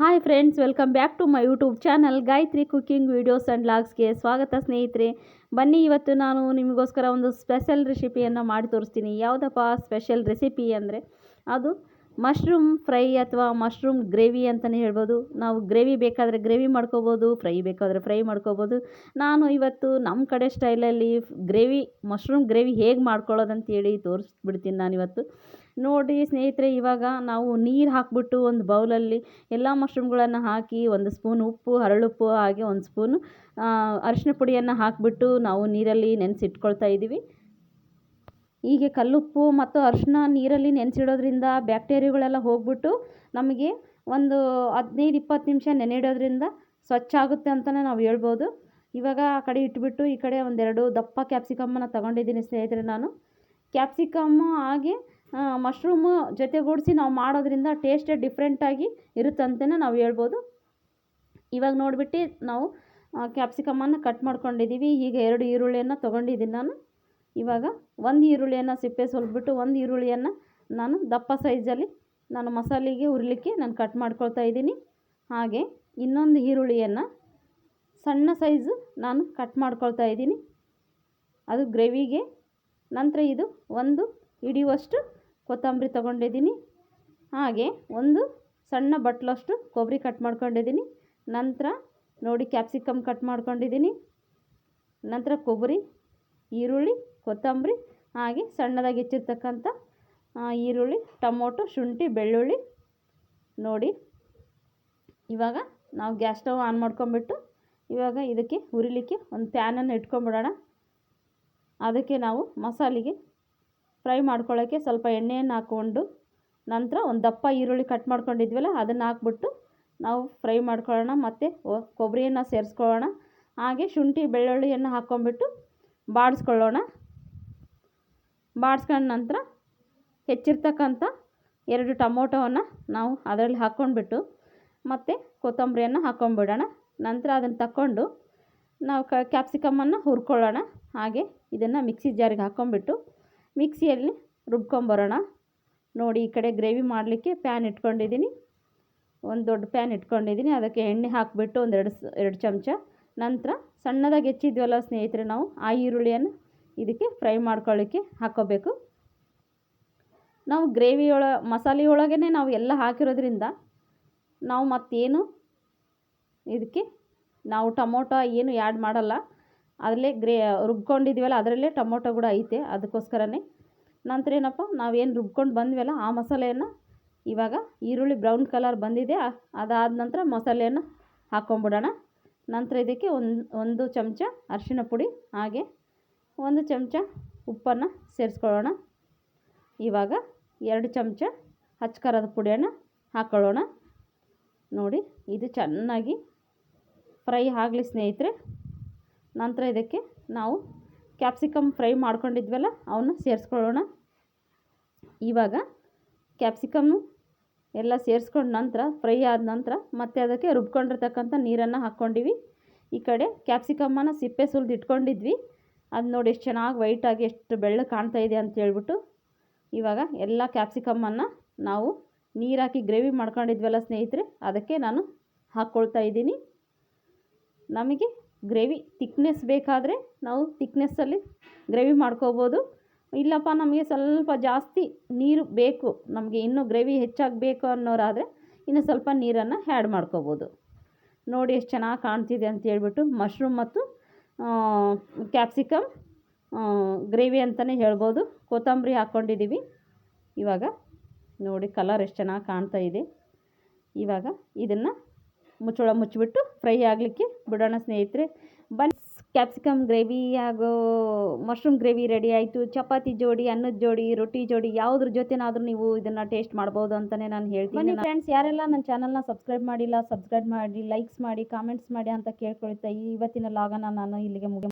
Hi friends welcome back to my YouTube channel Gayatri cooking videos and ಲಾಗ್ಸ್ಗೆ ಸ್ವಾಗತ ಸ್ನೇಹಿತರೆ. ಬನ್ನಿ ಇವತ್ತು ನಾನು ನಿಮಗೋಸ್ಕರ ಒಂದು ಸ್ಪೆಷಲ್ ರೆಸಿಪಿಯನ್ನು ಮಾಡಿ ತೋರಿಸ್ತೀನಿ. ಯಾವುದಪ್ಪ ಸ್ಪೆಷಲ್ ರೆಸಿಪಿ ಅಂದರೆ ಅದು ಮಶ್ರೂಮ್ ಫ್ರೈ ಅಥವಾ ಮಶ್ರೂಮ್ ಗ್ರೇವಿ ಅಂತಲೇ ಹೇಳ್ಬೋದು. ನಾವು ಗ್ರೇವಿ ಬೇಕಾದರೆ ಗ್ರೇವಿ ಮಾಡ್ಕೋಬೋದು, ಫ್ರೈ ಬೇಕಾದರೆ ಫ್ರೈ ಮಾಡ್ಕೋಬೋದು. ನಾನು ಇವತ್ತು ನಮ್ಮ ಕಡೆ ಸ್ಟೈಲಲ್ಲಿ ಗ್ರೇವಿ, ಮಶ್ರೂಮ್ ಗ್ರೇವಿ ಹೇಗೆ ಮಾಡ್ಕೊಳ್ಳೋದಂತೇಳಿ ತೋರಿಸ್ಬಿಡ್ತೀನಿ ನಾನಿವತ್ತು ನೋಡಿ ಸ್ನೇಹಿತರೆ, ಇವಾಗ ನಾವು ನೀರು ಹಾಕ್ಬಿಟ್ಟು ಒಂದು ಬೌಲಲ್ಲಿ ಎಲ್ಲ ಮಶ್ರೂಮ್ಗಳನ್ನು ಹಾಕಿ ಒಂದು ಸ್ಪೂನ್ ಉಪ್ಪು, ಹರಳುಪ್ಪು, ಹಾಗೆ ಒಂದು ಸ್ಪೂನು ಅರಿಶಿನ ಪುಡಿಯನ್ನು ಹಾಕಿಬಿಟ್ಟು ನಾವು ನೀರಲ್ಲಿ ನೆನೆಸಿಟ್ಕೊಳ್ತಾ ಇದ್ದೀವಿ. ಹೀಗೆ ಕಲ್ಲುಪ್ಪು ಮತ್ತು ಅರಿಶಿನ ನೀರಲ್ಲಿ ನೆನೆಸಿಡೋದ್ರಿಂದ ಬ್ಯಾಕ್ಟೀರಿಯಾಗಳೆಲ್ಲ ಹೋಗಿಬಿಟ್ಟು ನಮಗೆ ಒಂದು ಹದಿನೈದು ಇಪ್ಪತ್ತು ನಿಮಿಷ ನೆನೆಯಿಡೋದ್ರಿಂದ ಸ್ವಚ್ಛ ಆಗುತ್ತೆ ಅಂತಲೇ ನಾವು ಹೇಳ್ಬೋದು. ಇವಾಗ ಆ ಕಡೆ ಇಟ್ಬಿಟ್ಟು ಈ ಕಡೆ ಒಂದೆರಡು ದಪ್ಪ ಕ್ಯಾಪ್ಸಿಕಮ್ಮನ್ನು ತಗೊಂಡಿದ್ದೀನಿ ಸ್ನೇಹಿತರೆ ನಾನು. ಕ್ಯಾಪ್ಸಿಕಮ್ಮು ಹಾಗೆ ಮಶ್ರೂಮು ಜೊತೆಗೂಡಿಸಿ ನಾವು ಮಾಡೋದ್ರಿಂದ ಟೇಸ್ಟೇ ಡಿಫ್ರೆಂಟಾಗಿ ಇರುತ್ತಂತಲೇ ನಾವು ಹೇಳ್ಬೋದು. ಇವಾಗ ನೋಡಿಬಿಟ್ಟು ನಾವು ಕ್ಯಾಪ್ಸಿಕಮ್ಮನ್ನು ಕಟ್ ಮಾಡ್ಕೊಂಡಿದ್ದೀವಿ. ಈಗ ಎರಡು ಈರುಳ್ಳಿಯನ್ನು ತೊಗೊಂಡಿದ್ದೀನಿ ನಾನು. ಇವಾಗ ಒಂದು ಈರುಳ್ಳಿಯನ್ನು ಸಿಪ್ಪೆ ಸುಲಿದ್ಬಿಟ್ಟು ಒಂದು ಈರುಳ್ಳಿಯನ್ನು ನಾನು ದಪ್ಪ ಸೈಜಲ್ಲಿ ನಾನು ಮಸಾಲೆಗೆ ಹುರಿಲಿಕ್ಕೆ ನಾನು ಕಟ್ ಮಾಡ್ಕೊಳ್ತಾ ಇದ್ದೀನಿ. ಹಾಗೆ ಇನ್ನೊಂದು ಈರುಳ್ಳಿಯನ್ನು ಸಣ್ಣ ಸೈಜು ನಾನು ಕಟ್ ಮಾಡ್ಕೊಳ್ತಾ ಇದ್ದೀನಿ. ಅದು ಗ್ರೇವಿಗೆ ನಂತರ ಇದು ಒಂದು ಹಿಡಿಯುವಷ್ಟು ಕೊತ್ತಂಬರಿ ತೊಗೊಂಡಿದ್ದೀನಿ. ಹಾಗೆ ಒಂದು ಸಣ್ಣ ಬಟ್ಲಷ್ಟು ಕೊಬ್ಬರಿ ಕಟ್ ಮಾಡ್ಕೊಂಡಿದ್ದೀನಿ. ನಂತರ ನೋಡಿ ಕ್ಯಾಪ್ಸಿಕಮ್ ಕಟ್ ಮಾಡ್ಕೊಂಡಿದ್ದೀನಿ. ನಂತರ ಕೊಬ್ಬರಿ, ಈರುಳ್ಳಿ ಕೊತ್ತಂಬರಿ, ಹಾಗೆ ಸಣ್ಣದಾಗಿ ಹೆಚ್ಚಿರ್ತಕ್ಕಂಥ ಈರುಳ್ಳಿ, ಟೊಮೊಟೊ, ಶುಂಠಿ, ಬೆಳ್ಳುಳ್ಳಿ ನೋಡಿ. ಇವಾಗ ನಾವು ಗ್ಯಾಸ್ ಸ್ಟವ್ ಆನ್ ಮಾಡ್ಕೊಂಬಿಟ್ಟು ಇವಾಗ ಇದಕ್ಕೆ ಹುರಿಲಿಕ್ಕೆ ಒಂದು ಪ್ಯಾನನ್ನು ಇಟ್ಕೊಂಬಿಡೋಣ. ಅದಕ್ಕೆ ನಾವು ಮಸಾಲೆಗೆ ಫ್ರೈ ಮಾಡ್ಕೊಳ್ಳೋಕ್ಕೆ ಸ್ವಲ್ಪ ಎಣ್ಣೆಯನ್ನು ಹಾಕ್ಕೊಂಡು ನಂತರ ಒಂದು ದಪ್ಪ ಈರುಳ್ಳಿ ಕಟ್ ಮಾಡ್ಕೊಂಡಿದ್ವಲ್ಲ ಅದನ್ನು ಹಾಕ್ಬಿಟ್ಟು ನಾವು ಫ್ರೈ ಮಾಡ್ಕೊಳ್ಳೋಣ ಮತ್ತು ಕೊಬ್ಬರಿಯನ್ನು ಸೇರಿಸ್ಕೊಳ್ಳೋಣ. ಹಾಗೆ ಶುಂಠಿ, ಬೆಳ್ಳುಳ್ಳಿಯನ್ನು ಹಾಕ್ಕೊಂಬಿಟ್ಟು ಬಾಡಿಸ್ಕೊಳ್ಳೋಣ. ಬಾಡಿಸ್ಕೊಂಡ ನಂತರ ಹೆಚ್ಚಿರ್ತಕ್ಕಂಥ ಎರಡು ಟೊಮೊಟೊವನ್ನು ನಾವು ಅದರಲ್ಲಿ ಹಾಕ್ಕೊಂಡ್ಬಿಟ್ಟು ಮತ್ತು ಕೊತ್ತಂಬರಿಯನ್ನು ಹಾಕ್ಕೊಂಬಿಡೋಣ. ನಂತರ ಅದನ್ನು ತಕ್ಕೊಂಡು ನಾವು ಕ ಕ್ಯಾಪ್ಸಿಕಮ್ಮನ್ನು ಹುರ್ಕೊಳ್ಳೋಣ. ಹಾಗೆ ಇದನ್ನು ಮಿಕ್ಸಿ ಜಾರಿಗೆ ಹಾಕ್ಕೊಂಬಿಟ್ಟು ಮಿಕ್ಸಿಯಲ್ಲಿ ರುಬ್ಕೊಂಬರೋಣ. ನೋಡಿ ಈ ಕಡೆ ಗ್ರೇವಿ ಮಾಡಲಿಕ್ಕೆ ಪ್ಯಾನ್ ಇಟ್ಕೊಂಡಿದ್ದೀನಿ. ಒಂದು ದೊಡ್ಡ ಪ್ಯಾನ್ ಇಟ್ಕೊಂಡಿದ್ದೀನಿ. ಅದಕ್ಕೆ ಎಣ್ಣೆ ಹಾಕಿಬಿಟ್ಟು ಒಂದೆರಡು ಎರಡು ಚಮಚ. ನಂತರ ಸಣ್ಣದಾಗಿ ಹೆಚ್ಚಿದ್ವಲ್ಲ ಸ್ನೇಹಿತರೆ ನಾವು ಆ ಈರುಳ್ಳಿಯನ್ನು ಇದಕ್ಕೆ ಫ್ರೈ ಮಾಡ್ಕೊಳ್ಳಿಕ್ಕೆ ಹಾಕೋಬೇಕು ನಾವು ಗ್ರೇವಿ ಒಳ, ಮಸಾಲೆ ಒಳಗೇ ನಾವು ಎಲ್ಲ ಹಾಕಿರೋದ್ರಿಂದ ನಾವು ಮತ್ತೇನು ಇದಕ್ಕೆ, ನಾವು ಟೊಮೊಟೊ ಏನು ಆ್ಯಡ್ ಮಾಡಲ್ಲ. ಅದರಲ್ಲೇ ಗ್ರೇ, ರುಬ್ಕೊಂಡಿದ್ದೀವಲ್ಲ, ಅದರಲ್ಲೇ ಟೊಮೊಟೊ ಕೂಡ ಐತೆ, ಅದಕ್ಕೋಸ್ಕರನೇ. ನಂತರ ಏನಪ್ಪ, ನಾವೇನು ರುಬ್ಕೊಂಡು ಬಂದ್ವಲ್ಲ, ಆ ಮಸಾಲೆಯನ್ನು ಇವಾಗ ಈರುಳ್ಳಿ ಬ್ರೌನ್ ಕಲರ್ ಬಂದಿದೆ ಅದಾದ ನಂತರ ಮಸಾಲೆಯನ್ನು ಹಾಕ್ಕೊಂಬಿಡೋಣ. ನಂತರ ಇದಕ್ಕೆ ಒಂದು ಒಂದು ಚಮಚ ಅರಿಶಿನ ಪುಡಿ, ಹಾಗೆ ಒಂದು ಚಮಚ ಉಪ್ಪನ್ನು ಸೇರಿಸ್ಕೊಳ್ಳೋಣ. ಇವಾಗ ಎರಡು ಚಮಚ ಹಚ್ಕರದ ಪುಡಿಯನ್ನು ಹಾಕ್ಕೊಳ್ಳೋಣ ನೋಡಿ, ಇದು ಚೆನ್ನಾಗಿ ಫ್ರೈ ಆಗಲಿ ಸ್ನೇಹಿತರೆ. ನಂತರ ಇದಕ್ಕೆ ನಾವು ಕ್ಯಾಪ್ಸಿಕಮ್ ಫ್ರೈ ಮಾಡ್ಕೊಂಡಿದ್ವಲ್ಲ, ಅವನ್ನ ಸೇರಿಸ್ಕೊಳ್ಳೋಣ. ಇವಾಗ ಕ್ಯಾಪ್ಸಿಕಮ್ಮು ಎಲ್ಲ ಸೇರಿಸ್ಕೊಂಡ ನಂತರ, ಫ್ರೈ ಆದ ನಂತರ ಮತ್ತೆ ಅದಕ್ಕೆ ರುಬ್ಕೊಂಡಿರ್ತಕ್ಕಂಥ ನೀರನ್ನು ಹಾಕ್ಕೊಂಡಿವಿ. ಈ ಕಡೆ ಕ್ಯಾಪ್ಸಿಕಮ್ಮನ್ನು ಸಿಪ್ಪೆ ಸುಲಿದು ಇಟ್ಕೊಂಡಿದ್ವಿ ಅದು ನೋಡಿ ಎಷ್ಟು ಚೆನ್ನಾಗಿ ವೈಟಾಗಿ ಎಷ್ಟು ಬೆಳ್ಳಗೆ ಕಾಣ್ತಾ ಇದೆ ಅಂತ ಹೇಳ್ಬಿಟ್ಟು ಇವಾಗ ಎಲ್ಲ ಕ್ಯಾಪ್ಸಿಕಮ್ಮನ್ನು ನಾವು ನೀರಾಕಿ ಗ್ರೇವಿ ಮಾಡ್ಕೊಂಡಿದ್ವಲ್ಲ ಸ್ನೇಹಿತರೆ, ಅದಕ್ಕೆ ನಾನು ಹಾಕ್ಕೊಳ್ತಾ ಇದ್ದೀನಿ. ನಮಗೆ ಗ್ರೇವಿ ತಿಕ್ನೆಸ್ ಬೇಕಾದರೆ ನಾವು ತಿಕ್ನೆಸ್ಸಲ್ಲಿ ಗ್ರೇವಿ ಮಾಡ್ಕೋಬೋದು. ಇಲ್ಲಪ್ಪ, ನಮಗೆ ಸ್ವಲ್ಪ ಜಾಸ್ತಿ ನೀರು ಬೇಕು, ನಮಗೆ ಇನ್ನೂ ಗ್ರೇವಿ ಹೆಚ್ಚಾಗಬೇಕು ಅನ್ನೋರಾದರೆ ಇನ್ನು ಸ್ವಲ್ಪ ನೀರನ್ನು ಆ್ಯಡ್ ಮಾಡ್ಕೋಬೋದು. ನೋಡಿ ಎಷ್ಟು ಚೆನ್ನಾಗಿ ಕಾಣ್ತಿದೆ ಅಂತ ಹೇಳ್ಬಿಟ್ಟು ಮಶ್ರೂಮ್ ಮತ್ತು ಕ್ಯಾಪ್ಸಿಕಮ್ ಗ್ರೇವಿ ಅಂತಲೇ ಹೇಳ್ಬೋದು. ಕೊತ್ತಂಬರಿ ಹಾಕ್ಕೊಂಡಿದ್ದೀವಿ ಇವಾಗ ನೋಡಿ ಕಲರ್ ಎಷ್ಟು ಚೆನ್ನಾಗಿ ಕಾಣ್ತಾ ಇದೆ. ಇವಾಗ ಇದನ್ನು ಮುಚ್ಚಳ ಮುಚ್ಚಿಬಿಟ್ಟು ಫ್ರೈ ಆಗಲಿಕ್ಕೆ ಬಿಡೋಣ ಸ್ನೇಹಿತರೆ. ಬನ್ನಿ. ಕ್ಯಾಪ್ಸಿಕಮ್ ಗ್ರೇವಿ ಹಾಗೂ ಮಶ್ರೂಮ್ ಗ್ರೇವಿ ರೆಡಿ ಆಯಿತು. ಚಪಾತಿ ಜೋಡಿ, ಅನ್ನದ ಜೋಡಿ, ರೊಟ್ಟಿ ಜೋಡಿ, ಯಾವುದ್ರ ಜೊತೆನಾದರೂ ನೀವು ಇದನ್ನು ಟೇಸ್ಟ್ ಮಾಡ್ಬೋದು ಅಂತಲೇ ನಾನು ಹೇಳ್ತೀನಿ. ಫ್ರೆಂಡ್ಸ್ ಯಾರೆಲ್ಲ ನನ್ನ ಚಾನಲ್ನ ಸಬ್ಸ್ಕ್ರೈಬ್ ಮಾಡಿಲ್ಲ ಸಬ್ಸ್ಕ್ರೈಬ್ ಮಾಡಿ ಲೈಕ್ಸ್ ಮಾಡಿ ಕಾಮೆಂಟ್ಸ್ ಮಾಡಿ ಅಂತ ಕೇಳ್ಕೊಳ್ತಾ ಇವತ್ತಿನ ಲಾಗನ್ನ ನಾನು ಇಲ್ಲಿಗೆ ಮುಗಿ